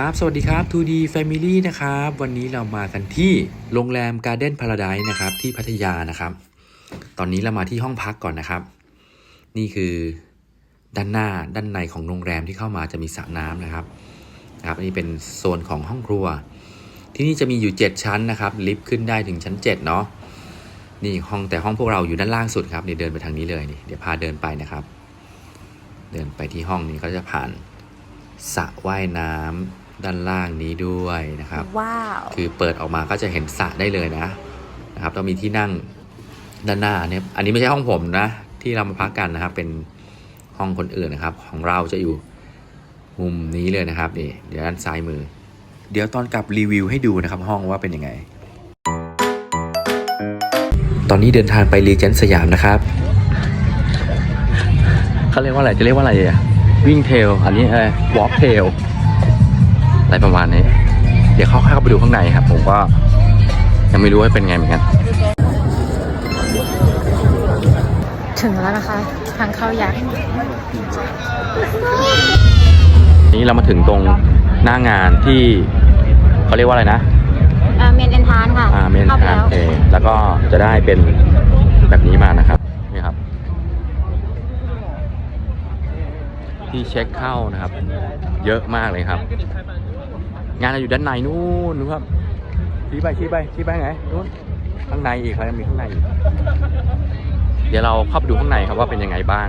ครับ สวัสดีครับ 2D Family นะครับ วันนี้เรามากันที่โรงแรม Garden Paradise นะครับ ที่พัทยานะครับ ตอนนี้เรามาที่ห้องพักก่อนนะครับ นี่คือด้านหน้าด้านในของโรงแรมที่เข้ามาจะมีสระน้ำนะครับนะครับอันนี้เป็นโซนของห้องครัว ที่นี่จะมีอยู่ 7 ชั้นนะครับ ลิฟต์ขึ้นได้ถึงชั้น 7 เนาะ นี่ห้องแต่ห้องพวกเราอยู่ด้านล่างสุดครับ เดี๋ยวเดินไปทางนี้เลยนี่ เดี๋ยวพาเดินไปนะครับ เดินไปที่ห้องนี้ก็จะผ่านสระว่ายน้ำ ด้านล่างนี้ด้วยนะครับ ว้าว คือเปิดออกมาก็จะเห็นสระได้เลยนะนะครับ ต้องมีที่นั่งด้านหน้าเนี่ย อันนี้ไม่ใช่ห้องผมนะ ที่เรามาพักกันนะครับ เป็นห้องคนอื่นนะครับ ของเราจะอยู่มุมนี้เลยนะครับนี่เดี๋ยวด้านซ้ายมือ เดี๋ยวตอนกลับรีวิวให้ดูนะครับ ห้องว่าเป็นยังไง ตอนนี้เดินทางไปรีเจนสยามนะครับเขาเรียกว่าอะไรจะเรียกว่าอะไรอะวิ่งเทลอันนี้เออวอล์กเทล อะไรประมาณนี้ เดี๋ยวเข้าเข้าไปดูข้างในครับ ผมก็ยังไม่รู้ว่าเป็นไงเหมือนกัน ถึงแล้วนะคะ ทางเข้ายักษ์นี้เรามาถึงตรงหน้างานที่เขาเรียกว่าอะไรนะเมนเอนทานค่ะอ่าเมนเข้าไปทานแล้วเอแล้วก็จะได้เป็นแบบนี้มานะครับนี่ครับ ที่เช็คเข้านะครับ เยอะมากเลยครับ งานเราอยู่ด้านในนู่นนู่นครับชี้ไปชี้ไปชี้ไปไหนนู่นข้างในอีกครับยังมีข้างในอีกเดี๋ยวเราเข้าไปดูข้างในครับว่าเป็นยังไงบ้าง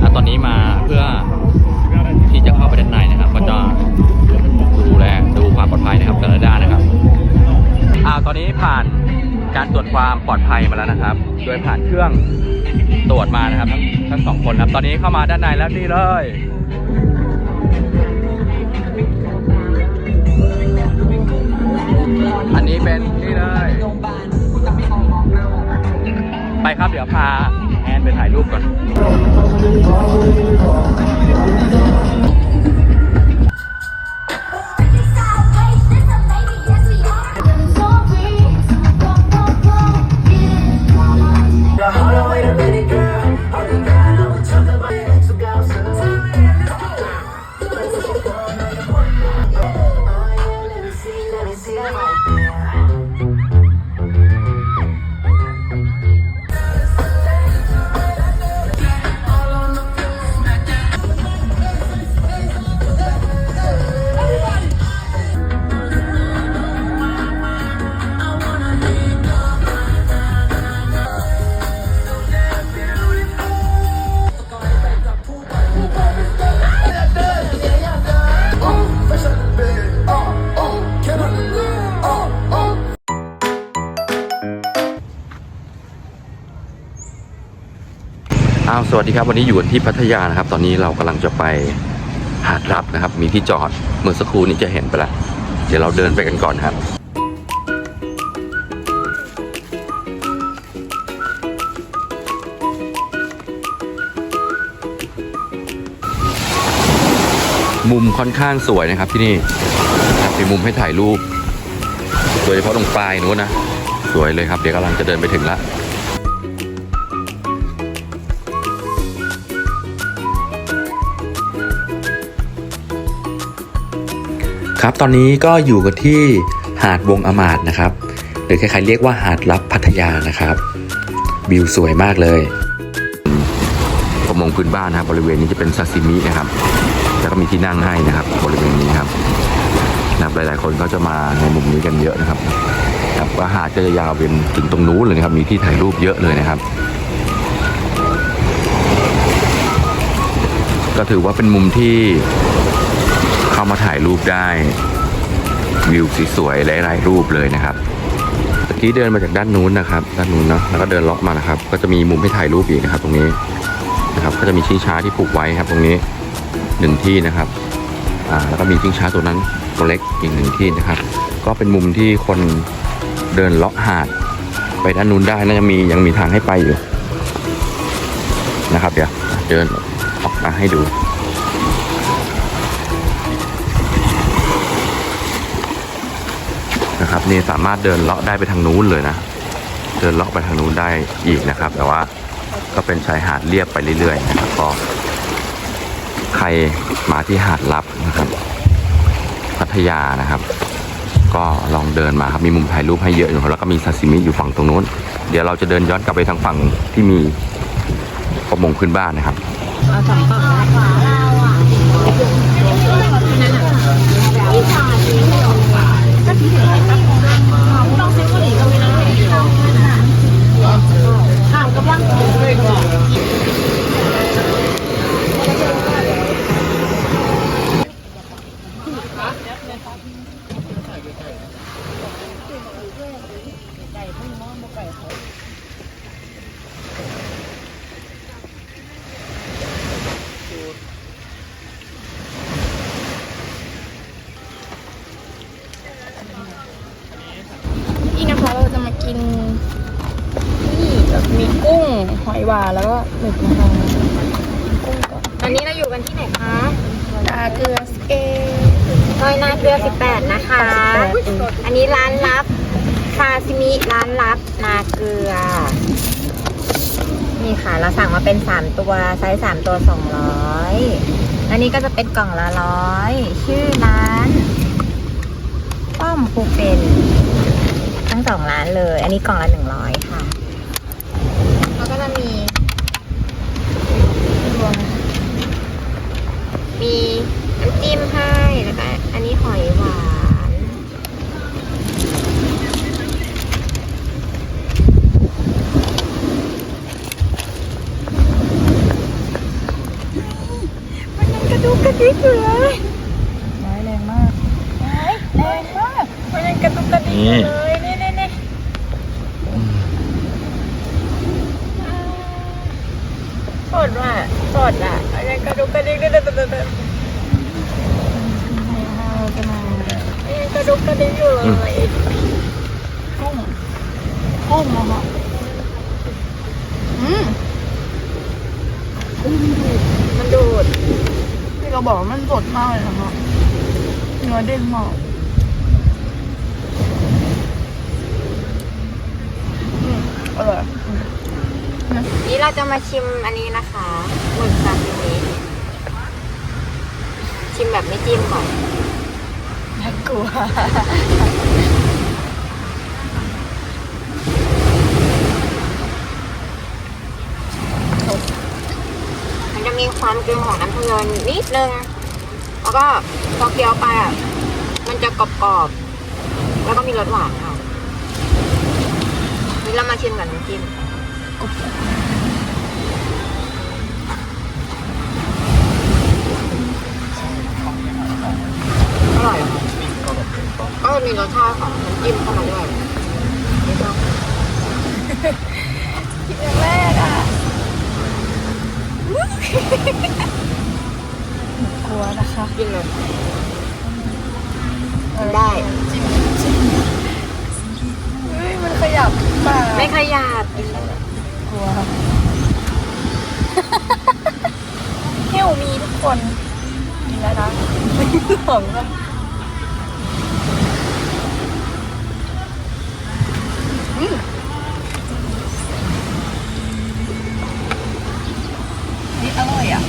อะตอนนี้มาเพื่อที่จะเข้าไปด้านในนะครับ ก็จะดูแลดูความปลอดภัยนะครับแต่ละด้านนะครับอ่าตอนนี้ผ่านการตรวจความปลอดภัยมาแล้วนะครับ โดยผ่านเครื่องตรวจมานะครับ ทั้งทั้งสองคนครับ ตอนนี้เข้ามาด้านในแล้วนี่เลย อันนี้เป็นนี่เลย ไปครับเดี๋ยวพาแอนไปถ่ายรูปก่อน Hold สวัสดีครับวันนี้อยู่ที่พัทยานะครับ ตอนนี้เรากำลังจะไปหาดรับนะครับ มีที่จอดเมื่อสักครู่นี้จะเห็นไปล้วเดี๋ยวเราเดินไปกันก่อนครับมุมค่อนข้างสวยนะครับที่นี่นะครับมีมุมให้ถ่ายรูป โดยเฉพาะตรงปลายนู้นนะ สวยเลยครับ เดี๋ยวกำลังจะเดินไปถึงละ ครับตอนนี้ก็อยู่กันที่หาดวงอมาดนะครับ หรือใครๆเรียกว่าหาดลับพัทยานะครับวิวสวยมากเลยประมงพื้นบ้านนะครับบริเวณนี้จะเป็นซาซิมินะครับ แล้วก็มีที่นั่งให้นะครับ บริเวณนี้ครับนะครับหลายๆคนก็จะมาในมุมนี้กันเยอะนะครับครับว่าหาดก็จะยาวเป็นถึงตรงนู้นเลยนะครับ มีที่ถ่ายรูปเยอะเลยนะครับ ก็ถือว่าเป็นมุมที่ามาถ่ายรูปได้ วิวสวยๆหลายๆรูปเลยนะครับตะกี้เดินมาจากด้านนู้นนะครับ ด้านนู้นเนาะแล้วก็เดินเลาะมานะครับ ก็จะมีมุมให้ถ่ายรูปอีกนะครับ ตรงนี้นะครับก็จะมีชิงช้าที่ผูกไว้ครับ ตรงนี้หนึ่งที่นะครับอ่าแล้วก็มีชิงช้าตัวนั้นตัวเล็กอีกหนึ่งที่นะครับ ก็เป็นมุมที่คนเดินเลาะหาด ไปด้านนู้นได้น่าจะมียังมีทางให้ไปอยู่นะครับ เดี๋ยวเดินออกมาให้ดู นะครับ นี่สามารถเดินเลาะได้ไปทางนู้นเลยนะ เดินเลาะไปทางนู้นได้อีกนะครับ แต่ว่าก็เป็นชายหาดเรียบไปเรื่อยๆนะครับก็ใครมาที่หาดลับนะครับ พัทยานะครับ ก็ลองเดินมาครับมีมุมถ่ายรูปให้เยอะอยู่ครับแล้วก็มีซาซิมิอยู่ฝั่งตรงนู้น เดี๋ยวเราจะเดินย้อนกลับไปทางฝั่งที่มีประมงพื้นบ้านนะครับเอาสองกล่องนะนี่นะคะเราจะมากินนี่แบบมีกุ้งหอยหวานแล้วก็หมึกนะคะ กินกุ้งก่อนตอนนี้เราอยู่กันที่ไหนคะดาเกลือสเกตซอยนาเกลือ 18 นะคะ อันนี้ร้านลับซาซิมิร้านลับนาเกลือ นี่ค่ะ เราสั่งมาเป็น 3 ตัว ไซส์ 3 ตัว 200 อันนี้ก็จะเป็นกล่องละร้อย ชื่อร้าน ป้อมภูเป็น ทั้งสองร้านเลย อันนี้กล่องละ 100 ค่ะ แล้วก็จะมี มีน้ำจิ้มให้ แล้วก็อันนี้หอยหวาน มันยังกระดูกกระดิกอยู่เลยไม้แรงมากไม้แรงมาก มันยังกระดุกกระดิกอยู่เลย นี่นี่นี่สดว่ะสดอะมันยังกระดุกกระดิกเด้อเด้อเด้อเด้อ เราจะมา มันยังกระดุกกระดิกอยู่เลย กุ้งกุ้งนะคะอืมกุ้งดู มันดูด ที่เราบอกว่ามันสดมากเลยนะคะเนื้อเด้งมากอืมอร่อยอืมนี่เราจะมาชิมอันนี้นะคะหมึกซาซิมิชิมแบบไม่จิ้มก่อนน่ากลัวมันจะมีความเค็มของน้ำเกลือนิดนึง แล้วก็พอเคี้ยวไปอะ มันจะกรอบๆ แล้วก็มีรสหวานค่ะนี่เรามาชิมกับน้ำจิ้มอร่อยค่ะก็มีรสชาติของน้ำจิ้มเข้ามาด้วยนี่ชอบกินอย่างแรกอะ กลัวนะคะกินเลยกินได้จิ้มจิ้มเฮ้ยมันขยับปากไม่ขยับกินเลยกลัวเที่ยวมีทุกคนกินแล้วนะไม่หลงนะอืมนี่อร่อยอะ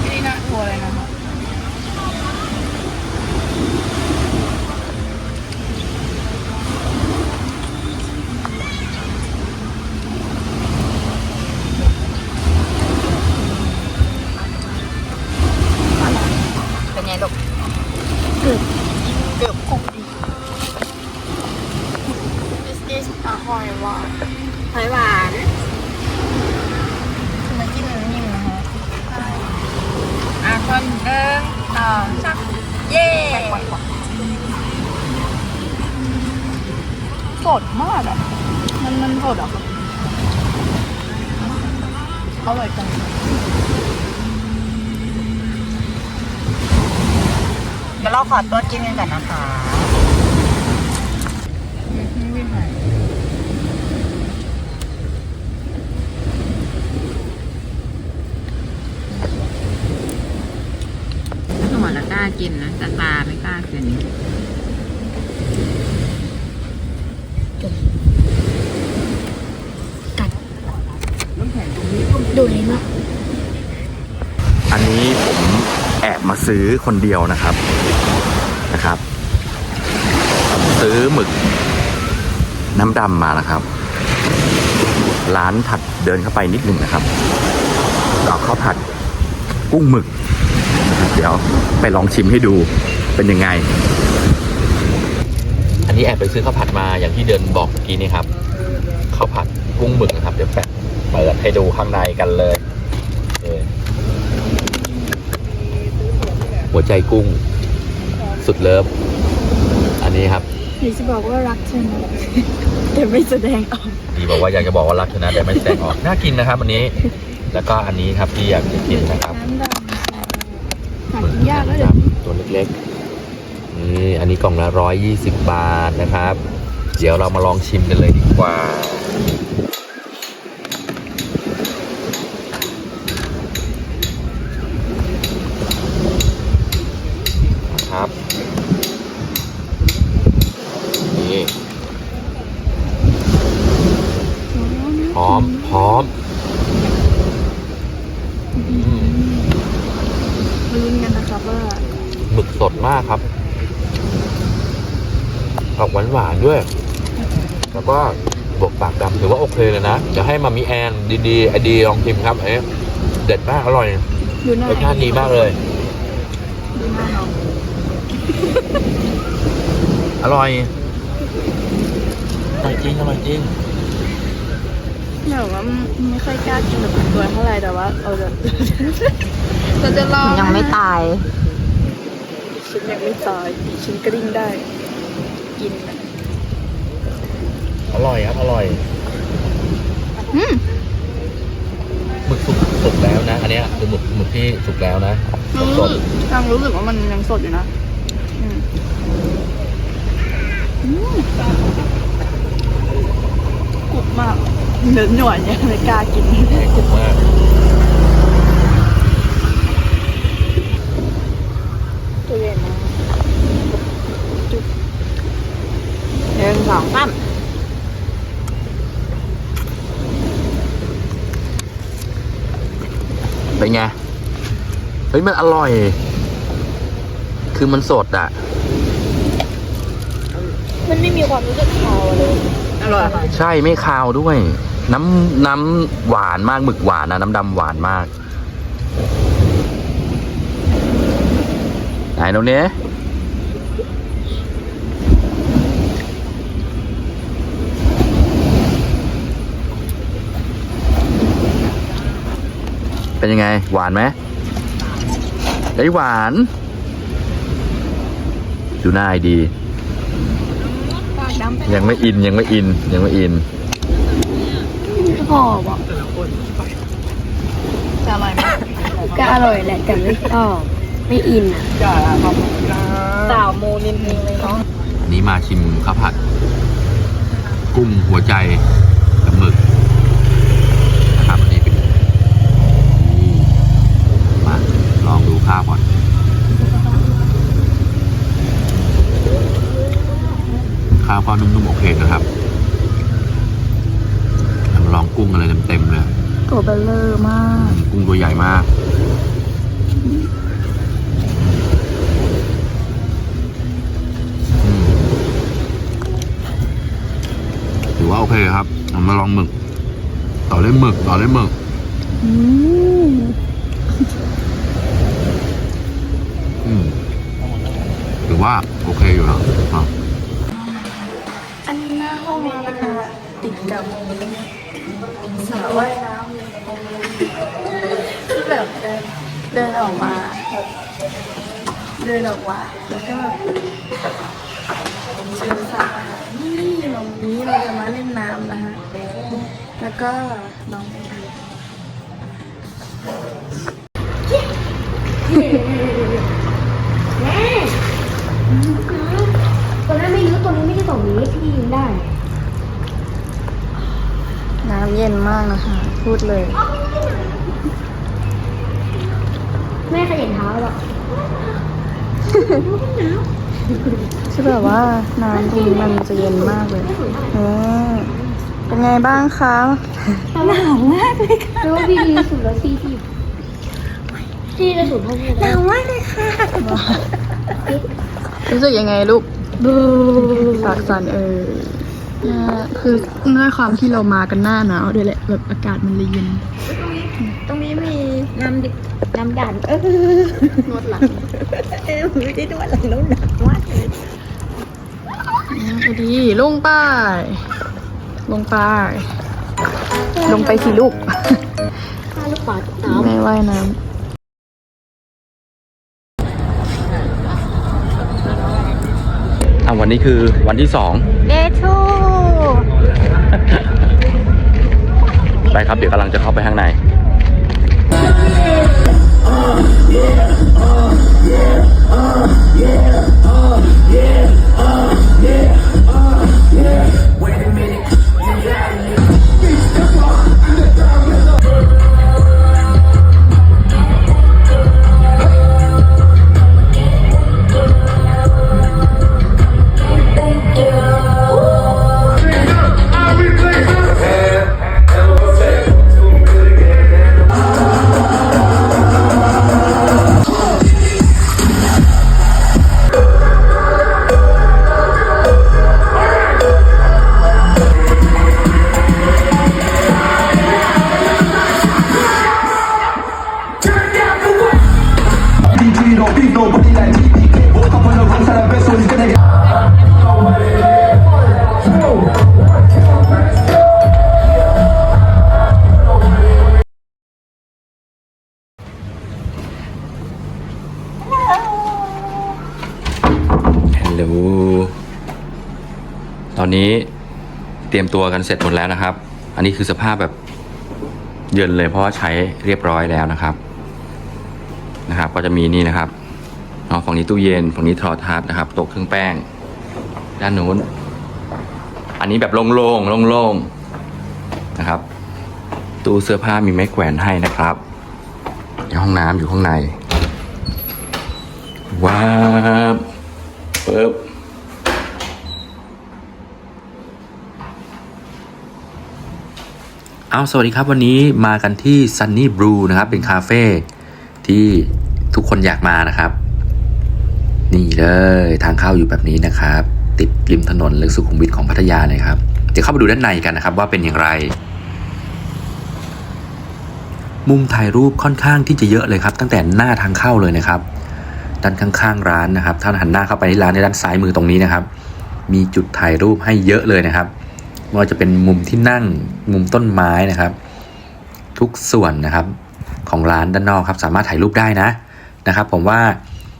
ไม่ได้น่ากลัวเลยนะคะ เป็นไงลูก เกือบเกือบคงดี This is a หอยหวาน หอยหวาน คือมันจิ้มน้ำนิ่มนะคะอะคนเดินต่อสักเย่ สดมากอะ มันมันสดอะครับอร่อยจังเดี๋ยวเราขอตัวกินกันก่อนนะคะหัวละกล้ากินนะแต่ตาไม่กล้ากิน ดูเลยนะอันนี้ผมแอบมาซื้อคนเดียวนะครับซื้อหมึกน้ำดำมานะครับ ร้านถัดเดินเข้าไปนิดหนึ่งนะครับเอาข้าวผัดกุ้งหมึกนะครับเดี๋ยวไปลองชิมให้ดูเป็นยังไง อันนี้แอบไปซื้อข้าวผัดมาอย่างที่เดินบอกเมื่อกี้นี่ครับข้าวผัดกุ้งหมึกนะครับ เดี๋ยวแปะ เปิดให้ดูข้างในกันเลยนี่หัวใจกุ้ง สุดเลิฟ อันนี้ครับหรือจะบอกว่ารักเธอนะแต่ไม่แสดงออกดีบอกว่าอยากจะบอกว่ารักเธอนะแต่ไม่แสดงออก น่ากินนะครับ อันนี้ แล้วก็อันนี้ครับที่อยากจะกินนะครับน้ำดำหากินยากแล้วเดี๋ยวนี้ตัวเล็กๆนี่อันนี้กล่องละร้อยยี่สิบบาทนะครับ เดี๋ยวเรามาลองชิมกันเลยดีกว่า นะครับ นี่พร้อมพร้อมอืม มาลุ้นกันนะครับว่า หมึกสดมากครับออก หวานหวานๆด้วย แล้วก็บวกปากดำถือว่าโอเคเลยนะจะให้มามีแอนดีๆไอดีลองชิมครับเอ๊ะเด็ดมากอร่อยดูหน้ารสชาติดีมากเลย ดูหน้าน้องอร่อยอร่อยจริงอร่อยจริงเนี่ยว่าไม่ค่อยกล้ากินแบบตัวเท่าไหร่แต่ว่าเราจะเราจะลองยังไม่ตายฉันยังไม่ตายฉันกริ่งได้ กินนะ อ ร่อยครับ อร่อยอืมหมึกสุกสุกแล้วนะ อันเนี้ยคือหมึกหมึกที่สุกแล้วนะรู้สสึดกยังรู้สึกว่ามันยังสดอยู่นะอืมอืมกรุบมากเนื้อหน่วยเนี่ยไม่กล้ากินๆให้กรุบมาก ตัวใหญ่มากหนึ่งสองสาม เป็นไง เฮ้ย มันอร่อย คือมันสดอะ มันไม่มีความรู้สึกคาวเลย อร่อยค่ะใช่ไม่คาวด้วย น้ำน้ำหวานมากหมึกหวานนะน้ำดำหวานมาก ไหนตรงนี้ เป็นยังไง หวานไหมไอ้ยหวาน ดูหน้าไอ้ดีปากดำไปยังไม่อินยังไม่อินยังไม่อินพอป่ะจะอร่อยไหมก็อร่อยแหละแต่ไม่ชอบไม่อินอะสาวโมนินนิงเลยเนาะอันนี้มาชิมข้าวผัด กุ้งหัวใจกับหมึกนะครับอันนี้เป็นนี่มาลองดู ข้าวก่อนข้าวก็นุ่มๆโอเคนะครับเรามาลองกุ้งอะไรเต็มๆเลยตัวเบลเลอร์มาก กุ้งตัวใหญ่มากอืมถือว่าโอเคครับเรามาลองหมึก ต่อด้วยหมึก ต่อด้วยหมึก อืมอืือว่าโอเคอยู่นะอะอันนี้หน้าห้องเรานะคะติดกับสระว่ายน้ำที่แบบเดินเดินออกมาแบบเดินออกมาแล้วก็แบบเจอสระนี่ตรงนี้เราจะมาเล่นน้ำนะคะแล้วก็น้องากนะคะ พูดเลย แม่ขยันเท้าหรอกคือแบบว่าน้ำตรงนี้มันจะเย็นมากเลยเออเป็นไงบ้างคะหนาวมากเลยค่ะรู้ว่าพี่ดีสุดแล้วพี่ที่พี่จะสุดเท่าพี่หนาวมากเลยค่ะรู้สึกยังไงลูกปากสั่นเออเนี่ยคือ ด้วยความที่เรามากันหน้าหนาวด้วยแหละแบบอากาศมันเลยเย็น ตรงนี้มีน้ำดิน้ำดันเออนวดหลังเออไม่ได้ด้วยหลังน้ำหนักมากเลยพอดีลงไปลงไปลงไปสิลูกถ้าลูกปลาตกน้แม่ว่ายน้อะวันนี้คือวันที่สองำเดทู ไปครับ เดี๋ยวกำลังจะเข้าไปข้างในฮัล มตัวกันเสร็จหมดแล้วนะครับ อันนี้คือสภาพแบบเยินเลยเพราะว่าใช้เรียบร้อยแล้วนะครับ นะครับ ก็จะมีนี่นะครับเนาะฝั่งนี้ตู้เย็นฝั่งนี้ทรทัศน์นะครับโต๊ะเครื่องแป้ง ด้านนู้น อันนี้แบบโล่งๆโล่งๆนะครับ ตู้เสื้อผ้ามีไม้แขวนให้นะครับในห้องน้ำอยู่ข้างในว้าบปึ๊บ เอาสวัสดีครับวันนี้มากันที่ Sunny Brew นะครับ เป็นคาเฟ่ที่ทุกคนอยากมานะครับ นี่เลยทางเข้าอยู่แบบนี้นะครับ ติดริมถนนเลยสุขุมวิทของพัทยาเลยครับ เดี๋ยวเข้าไปดูด้านในกันนะครับ ว่าเป็นอย่างไร มุมถ่ายรูปค่อนข้างที่จะเยอะเลยครับ ตั้งแต่หน้าทางเข้าเลยนะครับ ด้านข้างๆร้านนะครับ ถ้าหันหน้าเข้าไปที่ร้านในด้านซ้ายมือตรงนี้นะครับ มีจุดถ่ายรูปให้เยอะเลยนะครับ ไม่ว่าจะเป็นมุมที่นั่งมุมต้นไม้นะครับ ทุกส่วนนะครับของร้านด้านนอกครับ สามารถถ่ายรูปได้นะนะครับ ผมว่า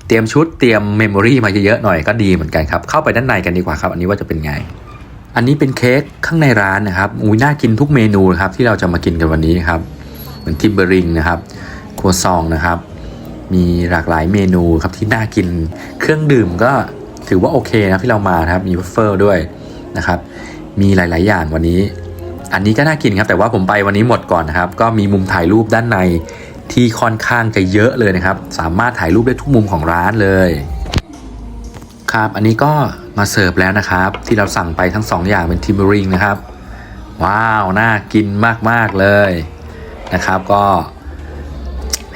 เตรียมชุดเตรียมเมมโมรีมาเยอะๆหน่อยก็ดีเหมือนกันครับ เข้าไปด้านในกันดีกว่าครับ อันนี้ว่าจะเป็นไง อันนี้เป็นเค้กข้างในร้านนะครับอุ้ยน่ากินทุกเมนูนะครับ ที่เราจะมากินกันวันนี้ครับเหมือนทิมเบอริงนะครับครัวซองนะครับ มีหลากหลายเมนูครับที่น่ากินเครื่องดื่มก็ถือว่าโอเคนะที่เรามาครับมีวัฟเฟิลด้วยนะครับ มีหลาย ๆ อย่างวันนี้ อันนี้ก็น่ากินครับ แต่ว่าผมไปวันนี้หมดก่อนนะครับ ก็มีมุมถ่ายรูปด้านในที่ค่อนข้างจะเยอะเลยนะครับ สามารถถ่ายรูปได้ทุกมุมของร้านเลย ครับอันนี้ก็มาเสิร์ฟแล้วนะครับ ที่เราสั่งไปทั้งสองอย่างเป็นทิมเบอริงนะครับ ว้าว น่ากินมาก ๆ เลยนะครับก็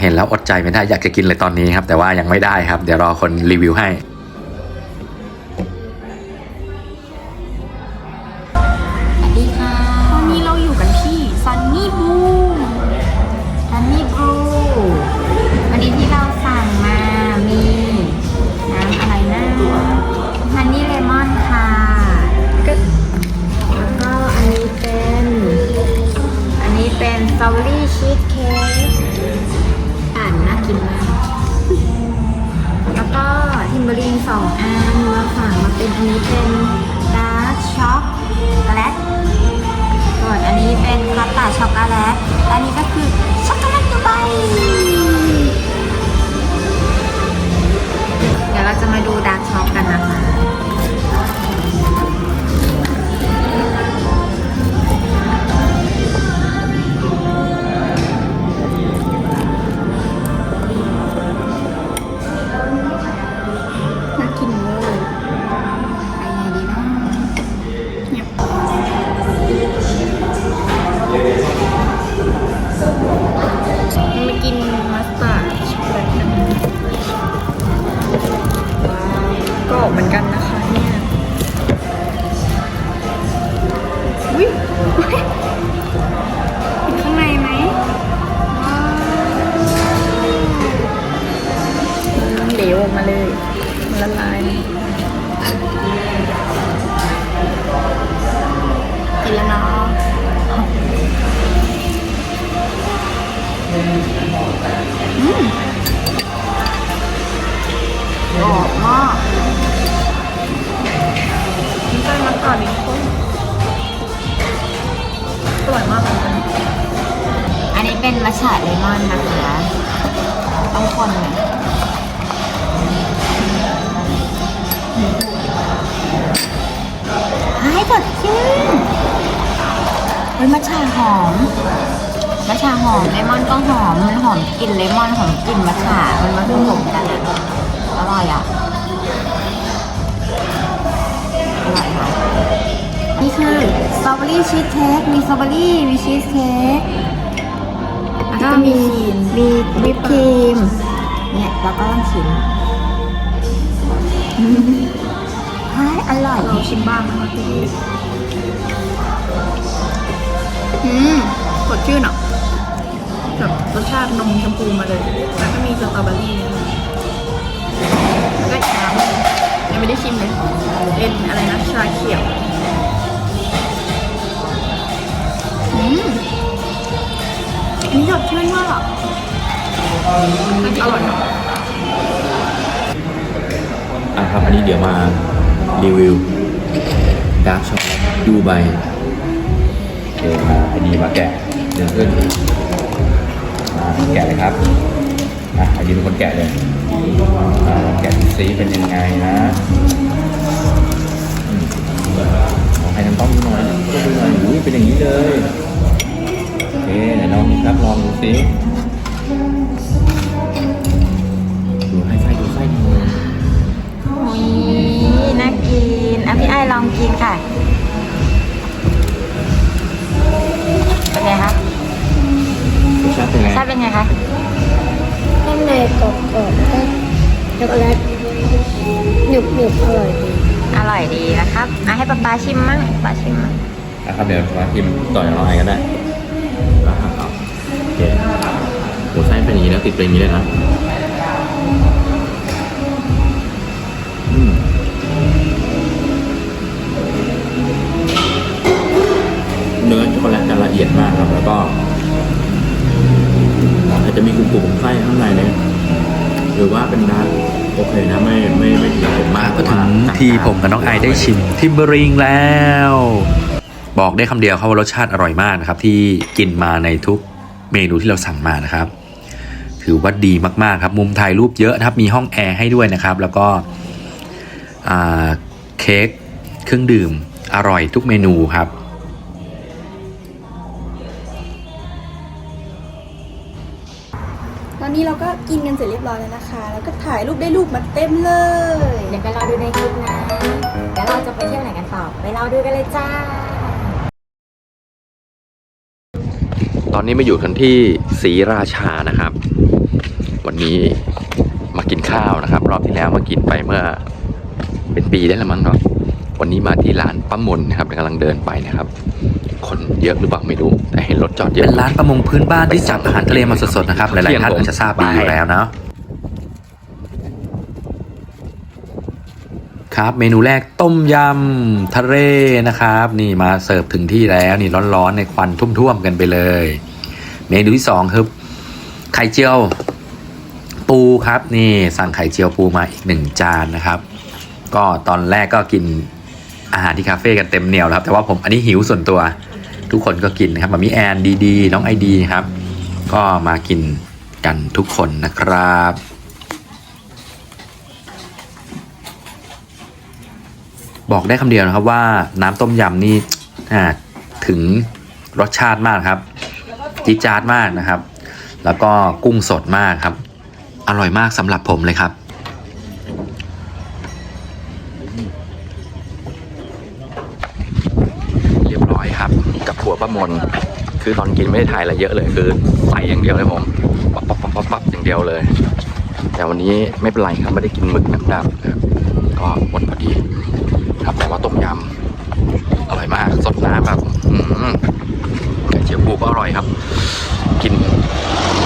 เห็นแล้วอดใจไม่ได้อยากจะกินเลยตอนนี้ครับ แต่ว่ายังไม่ได้ครับ เดี๋ยวรอคนรีวิวให้ อรีนสองอันมาฝั่งมาเป็นอันนี้เป็นดาร์กช็อกโกแลตส่วนอันนี้เป็นคาตาช็อกโกแลตอันนี้ก็ มัทฉะหอมเลมอนก็หอมมันหอมกลิ่นเลมอนหอมกลิ่นมัทฉะมันมาผสมกันอะอร่อยอะอร่อยค่ะนี่คือสตรอเบอรี่ชีสเค้กมีสตรอเบอรี่มีชีสเค้กแล้วก็มีมีวิปครีมเนี่ยเราก็ต้องชิมอืมเฮ้ยอร่อยลองชิมบ้างนะคะพี่อืมสดชื่นอะ แบบรสชาตินมชมพูมาเลย แล้วก็มีสตรอเบอรี่แล้วก็อีกน้ำยังไม่ได้ชิมเลย เป็นอะไรนะชาเขียวอืมอันนี้สดชื่นมากอะอร่อยนะอะครับ อันนี้เดี๋ยวมารีวิวดาร์กช็อกโกแลตดูใบโอเคมาอันนี้มาแกะเดินขึ้นมา แกะเลยครับ อะอันคนแกะเลยอ่าแกะดูซิเป็นยังไงนะอืมลอให้น้ำต้องดูหน่อยก็ดูหน่อยอุ้ยเป็นอย่างนี้เลยโอเคไหนลองครับลองดูซิดูให้ไส้ดูไส้ดูโอ้ยน่ากินอะพี่ไอายลองกินค่ะเป็นไงคะ ชาติเป็นไงชาติเป็นไงคะข้างในกรอบๆแล้วก็ช็อกโกแลตหนึบหนึบๆอร่อยดีอร่อยดีนะครับอะให้ป๊าป๊าชิมมั่งป๊าชิมมั่งนะครับเดี๋ยวมาพิมพ์ต่อจากน้องไอก็ได้แล้วครับเอาโอเคหมูไส้เป็นอย่างนี้แล้วติดเป็นอย่างนี้เลยนะอืมเนื้อช็อกโกแลตจะละเอียดมากครับแล้วก็อา จจะมีกลุ่มๆไส้ข้างในเนี่ยหรือว่าเป็นดาร์กโอเคนะไม่ไม่ไม่ถึงผมมากก็ถึงที่ผมกับน้องไอได้ชิมทิมเบอริงแล้ว บอกได้คำเดียวครับว่ารสชาติอร่อยมากนะครับ ที่กินมาในทุกเมนูที่เราสั่งมานะครับ ถือว่าดีมากๆครับมุมถ่ายรูปเยอะนะครับ มีห้องแอร์ให้ด้วยนะครับ แล้วก็อ่าเค้กเครื่องดื่มอร่อยทุกเมนูครับ เราก็กินกันเสร็จเรียบร้อยแล้วนะคะ แล้วก็ถ่ายรูปได้รูปมาเต็มเลย เดี๋ยวไปรอดูในคลิปนะแล้วเราจะไปเที่ยวไหนกันต่อ ไปรอดูกันเลยจ้า ตอนนี้มาอยู่กันที่ศรีราชานะครับ วันนี้มากินข้าวนะครับ รอบที่แล้วมากินไปเมื่อเป็นปีได้แล้วมั้งเนาะวันนี้มาที่ร้านป้ามนนะครับกำลังเดินไปนะครับ คนเยอะหรือเปล่าไม่รู้ แต่เห็นรถจอดเยอะ เป็นร้านประมงพื้นบ้านที่จับอาหารทะเลมาสดๆนะครับ หลายๆท่านอาจจะทราบดีอยู่แล้วเนาะครับเมนูแรกต้มยำทะเลนะครับ นี่มาเสิร์ฟถึงที่แล้วนี่ร้อนๆในควันท่วมๆกันไปเลย เมนูที่สองคือไข่เจียวปูครับนี่สั่งไข่เจียวปูมาอีกหนึ่งจานนะครับ ก็ตอนแรกก็กินอาหารที่คาเฟ่กันเต็มเหนียวแล้วครับ แต่ว่าผมอันนี้หิวส่วนตัว ทุกคนก็กินนะครับมามีแอนดีดีน้องไอดีครับ ก็มากินกันทุกคนนะครับบอกได้คำเดียวนะครับว่าน้ำต้มยำนี่อ่าถึงรสชาติมากครับจีจาดมากนะครับ แล้วก็กุ้งสดมากครับ อร่อยมากสำหรับผมเลยครับ เรียบร้อยครับ กับถั่ว ป้ามนคือตอนกินไม่ได้ทายอะไรเยอะเลยคือใส่อย่างเดียวเลยผมปั๊บปั๊บปั๊บปั๊บปั๊บอย่างเดียวเลย แต่วันนี้ไม่เป็นไรครับไม่ได้กินหมึกน้ำดำนะครับก็หมดพอดี ครับแต่ว่าต้มยำอร่อยมากสดน้ำแบบอื้อหือไข่เจียวปูก็อร่อยครับ กิน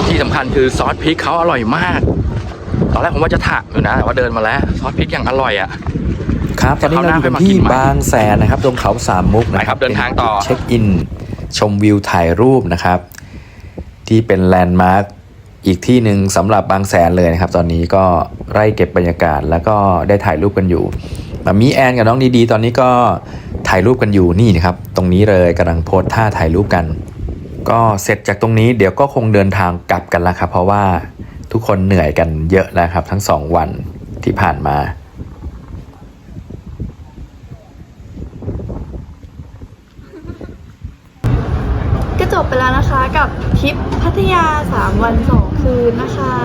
ที่สำคัญคือซอสพริกเขาอร่อยมากตอนแรกผมว่าจะถะอยู่นะแต่ว่าเดินมาแล้วซอสพริกยังอร่อยอะครับตอนนี้เราอยู่กันที่บางแสนนะครับตรงเขาสามมุกนะคไปครัรับบเดินทางต่อเช็คอิน ชมวิวถ่ายรูปนะครับ ที่เป็นแลนด์มาร์คอีกที่หนึ่งสำหรับบางแสนเลยนะครับ ตอนนี้ก็ไร่เก็บบรรยากาศแล้วก็ได้ถ่ายรูปกันอยู่มามีแอนกับน้องดีๆ ตอนนี้ก็ถ่ายรูปกันอยู่นี่นะครับ ตรงนี้เลยกำลังโพสท่าถ่ายรูปกัน ก็เสร็จจากตรงนี้เดี๋ยวก็คงเดินทางกลับกันแล้วครับ เพราะว่าทุกคนเหนื่อยกันเยอะแล้วครับ ทั้งสองวันที่ผ่านมา บไปแล้วนะคะกับทริปพัทยา 3 วัน 2 คืนนะคะ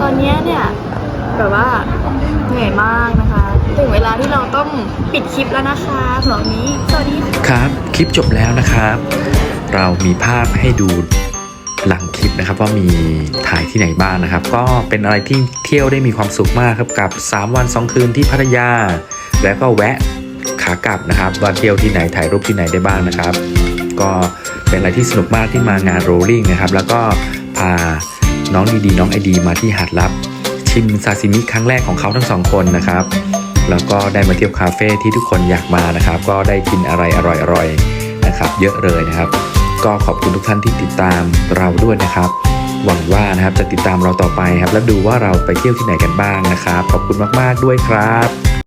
ตอนนี้เนี่ยแบบว่าเหนื่อยมากนะคะ ถึงเวลาที่เราต้องปิดคลิปแล้วนะคะสำหรับนี้สวัสดีค่ะครับ คลิปจบแล้วนะครับ เรามีภาพให้ดูหลังคลิปนะครับว่ามีถ่ายที่ไหนบ้างนะครับ ก็เป็นอะไรที่เที่ยวได้มีความสุขมากครับกับ 3 วัน 2 คืนที่พัทยา แล้วก็แวะขากลับนะครับว่าเที่ยวที่ไหนถ่ายรูปที่ไหนได้บ้างนะครับ ก็ เป็นอะไรที่สนุกมากที่มางานโรลลิ่งนะครับ แล้วก็พาน้องดีๆน้องไอดี มาที่หาดลับ ชิมซาซิมิครั้งแรกของเขาทั้งสองคนนะครับ แล้วก็ได้มาเที่ยวคาเฟ่ที่ทุกคนอยากมานะครับ ก็ได้กินอะไรอร่อยๆนะครับ เยอะเลยนะครับ ก็ขอบคุณทุกท่านที่ติดตามเราด้วยนะครับ หวังว่านะครับจะติดตามเราต่อไปครับ แล้วดูว่าเราไปเที่ยวที่ไหนกันบ้างนะครับ ขอบคุณมากๆด้วยครับ